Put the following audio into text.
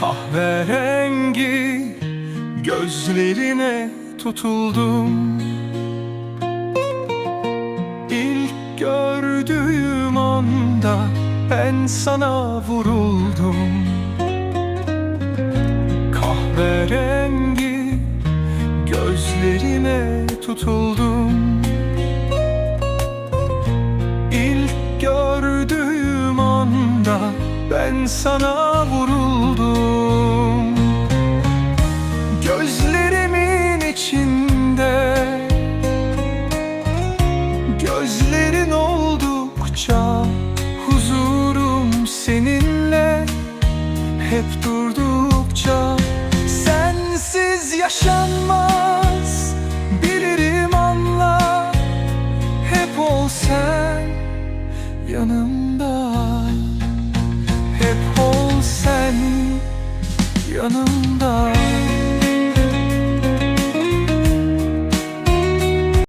Kahverengi gözlerine tutuldum. İlk gördüğüm anda ben sana vuruldum. Kahverengi gözlerine tutuldum. İlk gördüğüm anda ben sana vuruldum. Gözlerimin içinde Gözlerin oldukça Huzurum seninle. Hep durdukça Sensiz yaşanmaz Bilirim anla. Hep ol sen yanımda yanımda